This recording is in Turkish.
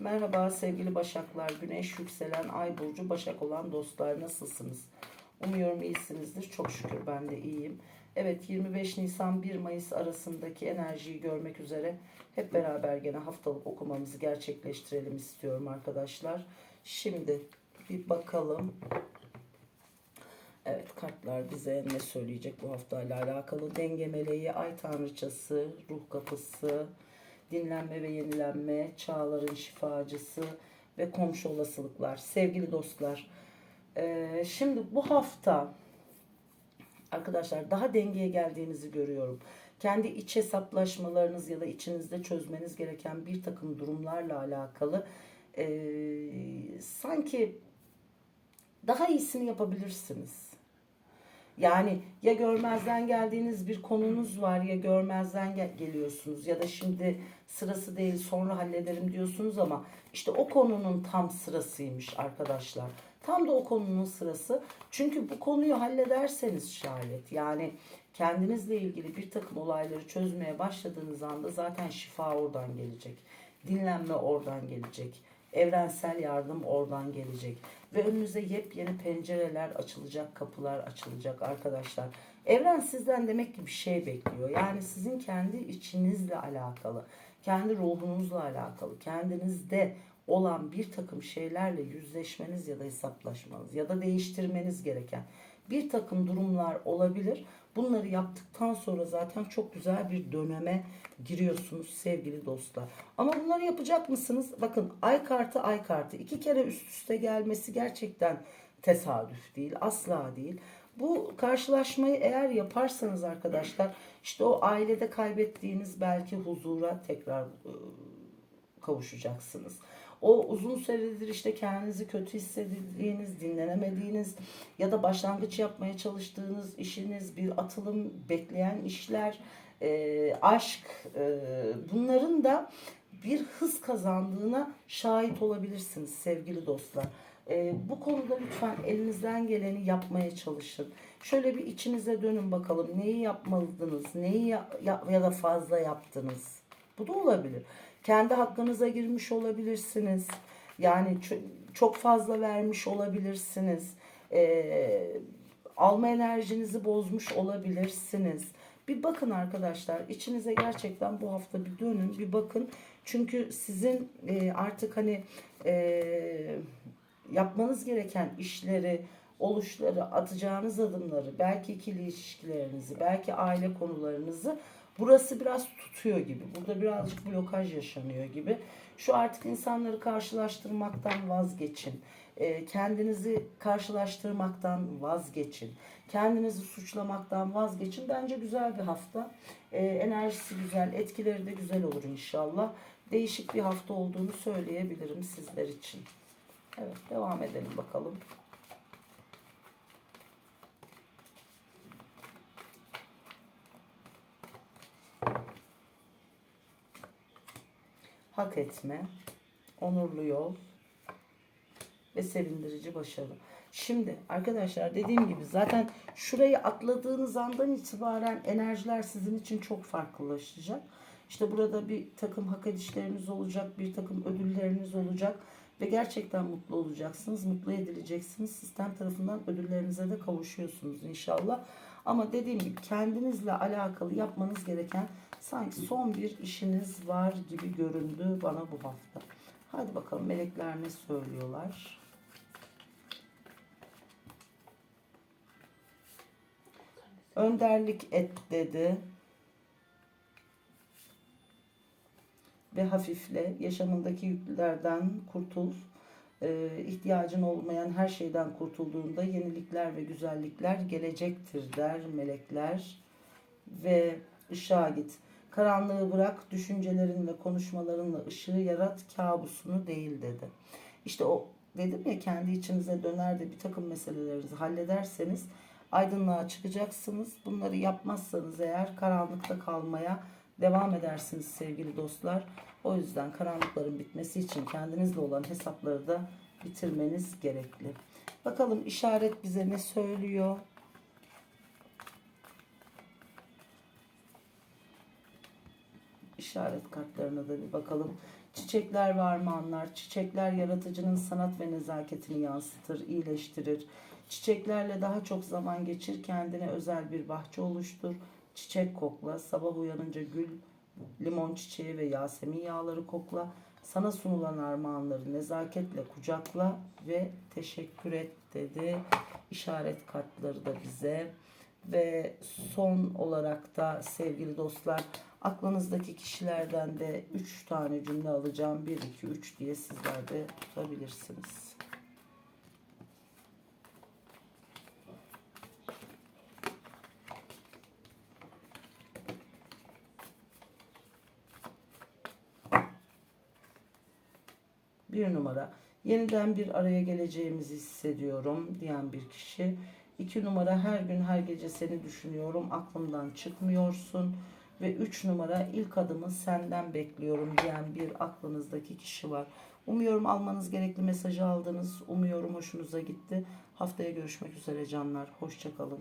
Merhaba sevgili Başaklar, Güneş yükselen Ay burcu Başak olan dostlar nasılsınız? Umuyorum iyisinizdir. Çok şükür ben de iyiyim. Evet 25 Nisan 1 Mayıs arasındaki enerjiyi görmek üzere hep beraber gene haftalık okumamızı gerçekleştirelim istiyorum arkadaşlar. Şimdi bir bakalım. Evet kartlar bize ne söyleyecek bu haftayla alakalı. Denge meleği, ay tanrıçası, ruh kapısı, dinlenme ve yenilenme, çağların şifacısı ve komşu olasılıklar. Sevgili dostlar, eee, şimdi bu hafta arkadaşlar daha dengeye geldiğinizi görüyorum. Kendi iç hesaplaşmalarınız ya da içinizde çözmeniz gereken bir takım durumlarla alakalı eee, sanki daha iyisini yapabilirsiniz. Yani ya görmezden geldiğiniz bir konunuz var ya görmezden gel- geliyorsunuz ya da şimdi sırası değil sonra hallederim diyorsunuz ama işte o konunun tam sırasıymış arkadaşlar. Tam da o konunun sırası. Çünkü bu konuyu hallederseniz şayet yani kendinizle ilgili bir takım olayları çözmeye başladığınız anda zaten şifa oradan gelecek. Dinlenme oradan gelecek. Evrensel yardım oradan gelecek. Ve önünüze yepyeni pencereler açılacak, kapılar açılacak arkadaşlar. Evren sizden demek ki bir şey bekliyor. Yani sizin kendi içinizle alakalı, kendi ruhunuzla alakalı, kendinizde olan bir takım şeylerle yüzleşmeniz ya da hesaplaşmanız ya da değiştirmeniz gereken bir takım durumlar olabilir. Bunları yaptıktan sonra zaten çok güzel bir döneme giriyorsunuz sevgili dostlar. Ama bunları yapacak mısınız? Bakın ay kartı ay kartı iki kere üst üste gelmesi gerçekten tesadüf değil, asla değil. Bu karşılaşmayı eğer yaparsanız arkadaşlar işte o ailede kaybettiğiniz belki huzura tekrar e, kavuşacaksınız. O uzun süredir işte kendinizi kötü hissettiğiniz, dinlenemediğiniz ya da başlangıç yapmaya çalıştığınız işiniz, bir atılım bekleyen işler, e, aşk e, bunların da bir hız kazandığına şahit olabilirsiniz sevgili dostlar. E, bu konuda lütfen elinizden geleni yapmaya çalışın. Şöyle bir içinize dönün bakalım. Neyi yapmalıydınız? Neyi ya, ya, ya da fazla yaptınız? Bu da olabilir. Kendi hakkınıza girmiş olabilirsiniz. Yani ço- çok fazla vermiş olabilirsiniz. Ee, alma enerjinizi bozmuş olabilirsiniz. Bir bakın arkadaşlar içinize gerçekten bu hafta bir dönün bir bakın. Çünkü sizin e, artık hani e, yapmanız gereken işleri, oluşları, atacağınız adımları, belki ikili ilişkilerinizi, belki aile konularınızı burası biraz tutuyor gibi. Burada birazcık blokaj yaşanıyor gibi. Şu artık insanları karşılaştırmaktan vazgeçin. Ee, kendinizi karşılaştırmaktan vazgeçin. Kendinizi suçlamaktan vazgeçin. Bence güzel bir hafta. Ee, enerjisi güzel, etkileri de güzel olur inşallah. Değişik bir hafta olduğunu söyleyebilirim sizler için. Evet, devam edelim bakalım. Hak etme, onurlu yol ve sevindirici başarı. Şimdi arkadaşlar dediğim gibi zaten şurayı atladığınız andan itibaren enerjiler sizin için çok farklılaşacak. İşte burada bir takım hak edişleriniz olacak, bir takım ödülleriniz olacak ve gerçekten mutlu olacaksınız, mutlu edileceksiniz. Sistem tarafından ödüllerinize de kavuşuyorsunuz inşallah. Ama dediğim gibi kendinizle alakalı yapmanız gereken sanki son bir işiniz var gibi göründü bana bu hafta. Hadi bakalım melekler ne söylüyorlar? Önderlik et dedi. Ve hafifle yaşamındaki yüklerden kurtul. Ee, ihtiyacın olmayan her şeyden kurtulduğunda yenilikler ve güzellikler gelecektir der melekler. Ve ışığa git. Karanlığı bırak, düşüncelerinle, konuşmalarınla ışığı yarat, kabusunu değil dedi. İşte o dedim ya kendi içinize döner de bir takım meselelerinizi hallederseniz aydınlığa çıkacaksınız. Bunları yapmazsanız eğer karanlıkta kalmaya devam edersiniz sevgili dostlar. O yüzden karanlıkların bitmesi için kendinizle olan hesapları da bitirmeniz gerekli. Bakalım işaret bize ne söylüyor? İşaret kartlarına da bir bakalım. Çiçekler ve armağanlar. Çiçekler yaratıcının sanat ve nezaketini yansıtır, iyileştirir. Çiçeklerle daha çok zaman geçir, kendine özel bir bahçe oluştur. Çiçek kokla, sabah uyanınca gül, limon çiçeği ve yasemin yağları kokla. Sana sunulan armağanları nezaketle kucakla ve teşekkür et dedi. İşaret kartları da bize. Ve son olarak da sevgili dostlar aklınızdaki kişilerden de 3 tane cümle alacağım. 1, 2, 3 diye sizler de tutabilirsiniz. Bir numara. Yeniden bir araya geleceğimizi hissediyorum diyen bir kişi. İki numara her gün her gece seni düşünüyorum aklımdan çıkmıyorsun. Ve üç numara ilk adımı senden bekliyorum diyen bir aklınızdaki kişi var. Umuyorum almanız gerekli mesajı aldınız. Umuyorum hoşunuza gitti. Haftaya görüşmek üzere canlar. Hoşçakalın.